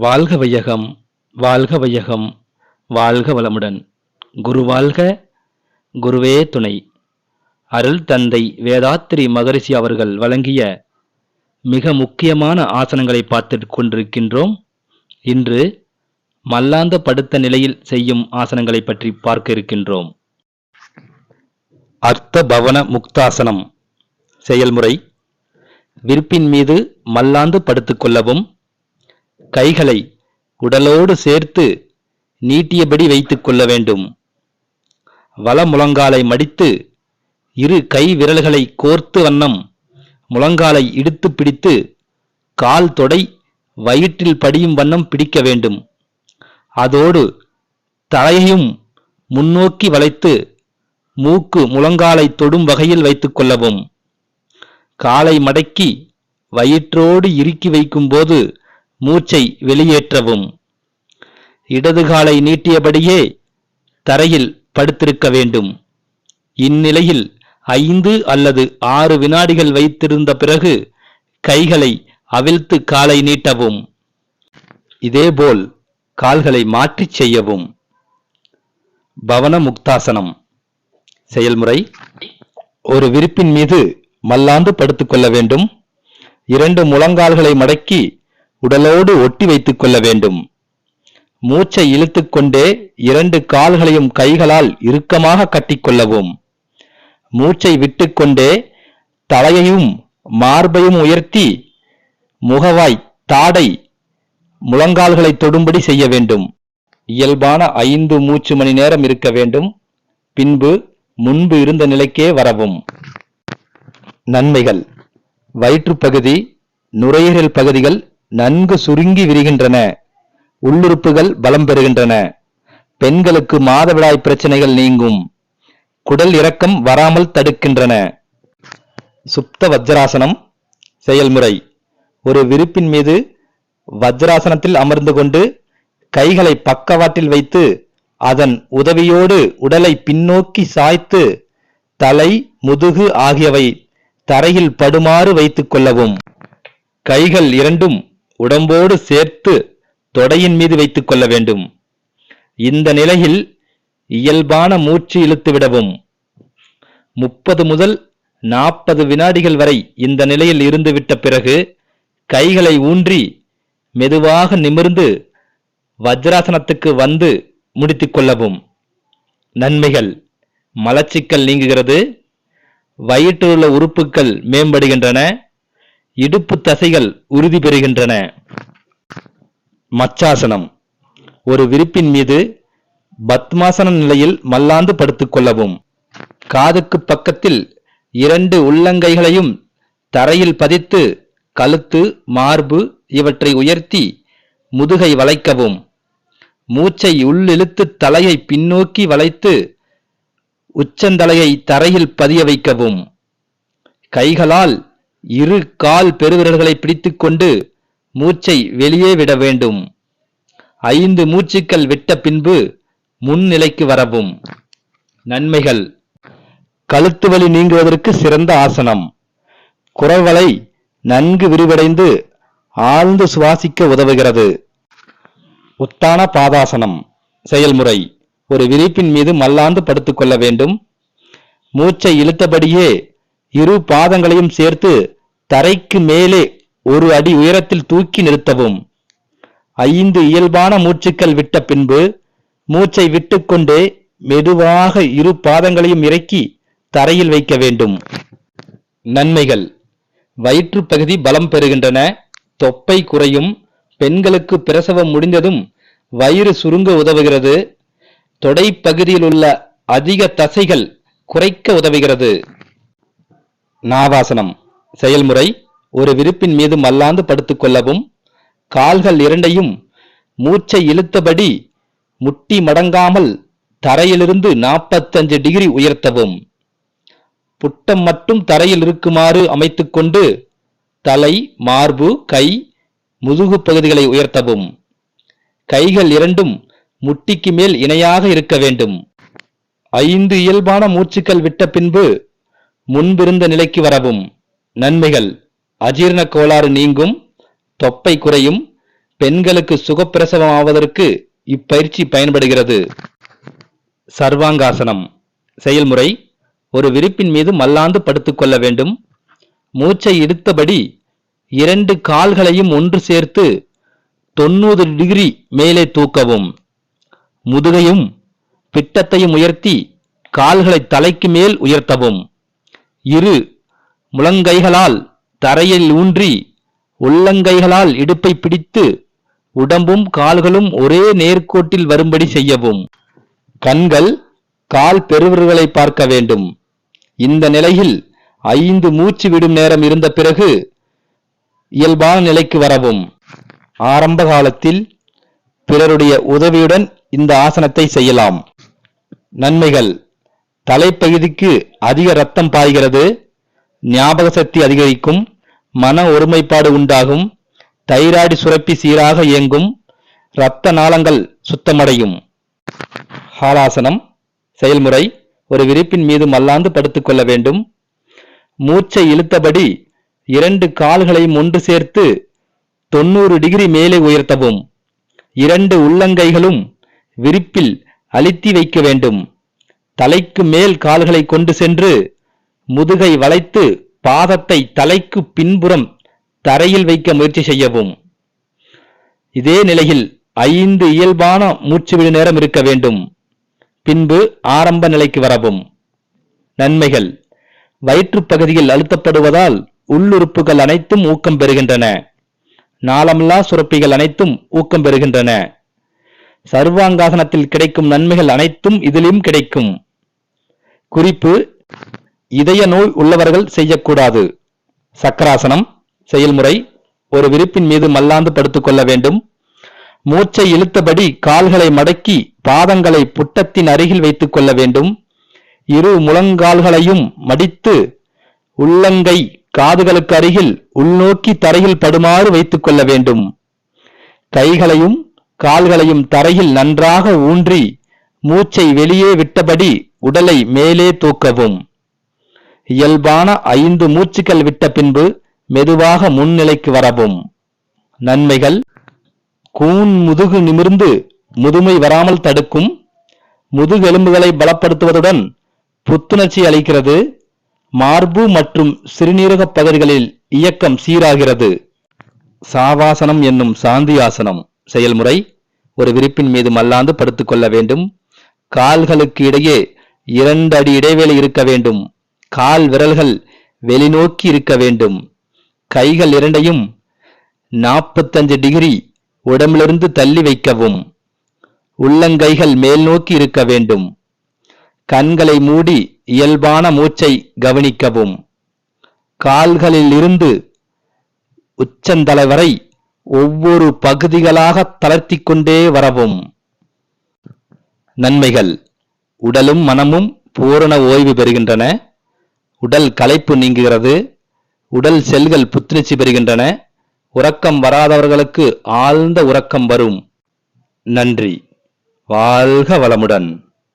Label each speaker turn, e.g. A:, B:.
A: வாழ்க வையகம் வாழ்க வையகம் வாழ்க வளமுடன். குரு வாழ்க குருவே துணை. அருள் தந்தை வேதாத்திரி மகரிஷி அவர்கள் வழங்கிய மிக முக்கியமான ஆசனங்களை பார்த்து கொண்டிருக்கின்றோம். இன்று மல்லாந்த படுத்த நிலையில் செய்யும் ஆசனங்களை பற்றி பார்க்க இருக்கின்றோம். அர்த்த பவன முக்தாசனம் செயல்முறை. விருப்பின் மீது மல்லாந்து படுத்துக் கொள்ளவும் கைகளை உடலோடு சேர்த்து நீட்டியபடி வைத்துக் கொள்ள வேண்டும். வல முழங்காலை மடித்து இரு கை விரல்களை கோர்த்து வண்ணம் முழங்காலை இடுத்து பிடித்து கால் தொடை வயிற்றில் படியும் வண்ணம் பிடிக்க வேண்டும். அதோடு தலையையும் முன்னோக்கி வளைத்து மூக்கு முழங்காலை தொடும் வகையில் வைத்துக் கொள்ளவும். காலை மடக்கி வயிற்றோடு இறுக்கி வைக்கும்போது மூச்சை வெளியேற்றவும். இடது காலை நீட்டியபடியே தரையில் படுத்திருக்க வேண்டும். இந்நிலையில் ஐந்து அல்லது ஆறு வினாடிகள் வைத்திருந்த பிறகு கைகளை அவிழ்த்து காலை நீட்டவும். இதேபோல் கால்களை மாற்றிச் செய்யவும். பவன முக்தாசனம் செயல்முறை. ஒரு விரிப்பின் மீது மல்லாந்து படுத்துக்கொள்ள வேண்டும். இரண்டு முழங்கால்களை மடக்கி உடலோடு ஒட்டி வைத்துக் கொள்ள வேண்டும். மூச்சை இழுத்துக்கொண்டே இரண்டு கால்களையும் கைகளால் இறுக்கமாக கட்டிக்கொள்ளவும் மூச்சை விட்டுக்கொண்டே தலையையும் மார்பையும் உயர்த்தி முகவாய் தாடை முழங்கால்களை தொடும்படி செய்ய வேண்டும். இயல்பான ஐந்து மூச்சு மணி நேரம் இருக்க வேண்டும். பின்பு முன்பு இருந்த நிலைக்கே வரவும். நன்மைகள். வயிற்றுப்பகுதி நுரையீரல் பகுதிகள் நன்கு சுருங்கி விரிகின்றன. உள்ளுறுப்புகள் பலம் பெறுகின்றன. பெண்களுக்கு மாதவிடாய் பிரச்சனைகள் நீங்கும். குடல் இறக்கம் வராமல் தடுக்கின்றன. சுப்த வஜ்ராசனம் செயல்முறை. ஒரு விருப்பின் மீது வஜ்ராசனத்தில் அமர்ந்து கொண்டு கைகளை பக்கவாட்டில் வைத்து அதன் உதவியோடு உடலை பின்னோக்கி சாய்த்து தலை முதுகு ஆகியவை தரையில் படுமாறு வைத்துக் கொள்ளவும். கைகள் இரண்டும் உடம்போடு சேர்த்து தொடையின் மீது வைத்துக் கொள்ள வேண்டும். இந்த நிலையில் இயல்பான மூச்சு இழுத்து விடவும். முப்பது முதல் நாற்பது வினாடிகள் வரை இந்த நிலையில் இருந்துவிட்ட பிறகு கைகளை ஊன்றி மெதுவாக நிமிர்ந்து வஜ்ராசனத்துக்கு வந்து முடித்துக் கொள்ளவும். நன்மைகள். மலச்சிக்கல் நீங்குகிறது. வயிற்றிலுள்ள உறுப்புகள் மேம்படுகின்றன. இடுப்பு தசைகள் உறுதி பெறுகின்றன. மச்சாசனம். ஒரு விரிப்பின் மீது பத்மாசன நிலையில் மல்லாந்து படுத்துக் கொள்ளவும். காதுக்கு பக்கத்தில் இரண்டு உள்ளங்கைகளையும் தரையில் பதித்து கழுத்து மார்பு இவற்றை உயர்த்தி முதுகை வளைக்கவும். மூச்சை உள்ளிழுத்து தலையை பின்னோக்கி வளைத்து உச்சந்தலையை தரையில் பதிய வைக்கவும். கைகளால் இரு கால் பெருவிரல்களை பிடித்துக்கொண்டு மூச்சை வெளியே விட வேண்டும். ஐந்து மூச்சுக்கள் விட்ட பின்பு முன்னிலைக்கு வரவும். நன்மைகள். கழுத்து வலி நீங்குவதற்கு சிறந்த ஆசனம். குரல்வலை நன்கு விரிவடைந்து ஆழ்ந்து சுவாசிக்க உதவுகிறது. உத்தான பாதாசனம். செயல்முறை. ஒரு விரிப்பின் மீது மல்லாந்து படுத்துக்கொள்ள வேண்டும். மூச்சை இழுத்தபடியே இரு பாதங்களையும் சேர்த்து தரைக்கு மேலே ஒரு அடி உயரத்தில் தூக்கி நிறுத்தவும். ஐந்து இயல்பான மூச்சுக்கள் விட்ட பின்பு மூச்சை விட்டுக்கொண்டே மெதுவாக இரு பாதங்களையும் இறக்கி தரையில் வைக்க வேண்டும். நன்மைகள். வயிற்று பகுதி பலம் பெறுகின்றன. தொப்பை குறையும். பெண்களுக்கு பிரசவம் முடிந்ததும் வயிறு சுருங்க உதவுகிறது. தொடை பகுதியில் உள்ள அதிக தசைகள் குறைக்க உதவுகிறது. நாவாசனம். செயல்முறை ஒரு விருப்பின் மீது மல்லாந்து படுத்துக் கொள்ளவும் கால்கள் இரண்டையும் மூச்சை இழுத்தபடி முட்டி மடங்காமல் தரையிலிருந்து நாற்பத்தஞ்சு டிகிரி உயர்த்தவும். புட்டம் மட்டும் தரையில் இருக்குமாறு அமைத்துக்கொண்டு தலை மார்பு கை முதுகு பகுதிகளை உயர்த்தவும். கைகள் இரண்டும் முட்டிக்கு மேல் இணையாக இருக்க வேண்டும். ஐந்து இயல்பான மூச்சுக்கள் விட்ட பின்பு முன்பிருந்த நிலைக்கு வரவும் நன்மைகள். அஜீரண கோளாறு நீங்கும் தொப்பை குறையும் பெண்களுக்கு சுகப்பிரசவம் ஆவதற்கு இப்பயிற்சி பயன்படுகிறது. சர்வாங்காசனம். செயல்முறை ஒரு விரிப்பின் மீது மல்லாந்து படுத்துக்கொள்ள வேண்டும். மூச்சை இழுத்தபடி இரண்டு கால்களையும் ஒன்று சேர்த்து தொண்ணூறு டிகிரி மேலே தூக்கவும். முதுகையும் பிட்டத்தையும் உயர்த்தி கால்களை தலைக்கு மேல் உயர்த்தவும். இரு முழங்கைகளால் தரையில் ஊன்றி உள்ளங்கைகளால் இடுப்பை பிடித்து உடம்பும் கால்களும் ஒரே நேர்கோட்டில் வரும்படி செய்யவும். கண்கள் கால் பெருவர்களை பார்க்க வேண்டும். இந்த நிலையில் ஐந்து மூச்சு விடும் நேரம் இருந்த பிறகு இயல்பான நிலைக்கு வரவும். ஆரம்ப காலத்தில் பிறருடைய உதவியுடன் இந்த ஆசனத்தை செய்யலாம். நன்மைகள். தலைப்பகுதிக்கு அதிக ரத்தம் பாய்கிறது ஞாபக சக்தி அதிகரிக்கும் மன ஒருமைப்பாடு உண்டாகும் தைராய்டு சுரப்பி சீராக இயங்கும் இரத்த நாளங்கள் சுத்தமடையும். ஹாலாசனம் செயல்முறை ஒரு விரிப்பின் மீது மல்லாந்து படுத்துக்கொள்ள வேண்டும். மூச்சை இழுத்தபடி இரண்டு கால்களையும் ஒன்று சேர்த்து தொண்ணூறு டிகிரி மேலே உயர்த்தவும் இரண்டு உள்ளங்கைகளும் விரிப்பில் அழுத்தி வைக்க வேண்டும். தலைக்கு மேல் கால்களை கொண்டு சென்று முதுகை வளைத்து பாதத்தை தலைக்கு பின்புறம் தரையில் வைக்க முயற்சி செய்யவும். இதே நிலையில் ஐந்து இயல்பான மூச்சுவிடு நேரம் இருக்க வேண்டும். பின்பு ஆரம்ப நிலைக்கு வரவும். நன்மைகள். வயிற்று பகுதியில் அழுத்தப்படுவதால் உள்ளுறுப்புகள் அனைத்தும் ஊக்கம் பெறுகின்றன. நாளமில்லா சுரப்பிகள் அனைத்தும் ஊக்கம் பெறுகின்றன. சர்வாங்காசனத்தில் கிடைக்கும் நன்மைகள் அனைத்தும் இதிலும் கிடைக்கும். குறிப்பு இதய நோய் உள்ளவர்கள் செய்யக்கூடாது. சக்கராசனம் செயல்முறை ஒரு விரிப்பின் மீது மல்லாந்து படுத்துக்கொள்ள வேண்டும். மூச்சை இழுத்தபடி கால்களை மடக்கி பாதங்களை புட்டத்தின் அருகில் வைத்துக் கொள்ள வேண்டும். இரு முழங்கால்களையும் மடித்து உள்ளங்கை காதுகளுக்கு அருகில் உள்நோக்கி தரையில் படுமாறு வைத்துக் கொள்ள வேண்டும். கைகளையும் கால்களையும் தரையில் நன்றாக ஊன்றி மூச்சை வெளியே விட்டபடி உடலை மேலே தூக்கவும். இயல்பான ஐந்து மூச்சுக்கள் விட்ட பின்பு மெதுவாக முன்னிலைக்கு வரவும். நன்மைகள். கூன் முதுகு நிமிர்ந்து முதுமை வராமல் தடுக்கும். முதுகெலும்புகளை பலப்படுத்துவதுடன் புத்துணர்ச்சி அளிக்கிறது. மார்பு மற்றும் சிறுநீரக பகுதிகளில் இயக்கம் சீராகிறது. சாவாசனம் என்னும் சாந்தியாசனம் செயல்முறை ஒரு விரிப்பின் மீது மல்லாந்து படுத்துக்கொள்ள வேண்டும். கால்களுக்கு இடையே இரண்டு அடி இடைவெளி இருக்க வேண்டும். கால் விரல்கள் வெளிநோக்கி இருக்க வேண்டும். கைகள் இரண்டையும் நாற்பத்தஞ்சு டிகிரி உடம்பிலிருந்து தள்ளி வைக்கவும். உள்ளங்கைகள் மேல் நோக்கி இருக்க வேண்டும். கண்களை மூடி இயல்பான மூச்சை கவனிக்கவும். கால்களில் இருந்து உச்சந்தலை வரை ஒவ்வொரு பகுதிகளாக தளர்த்தி கொண்டே வரவும். நன்மைகள். உடலும் மனமும் பூரண ஓய்வு பெறுகின்றன. உடல் களைப்பு நீங்குகிறது. உடல் செல்கள் புத்துணர்ச்சி பெறுகின்றன. உறக்கம் வராதவர்களுக்கு ஆழ்ந்த உறக்கம் வரும். நன்றி. வாழ்க வளமுடன்.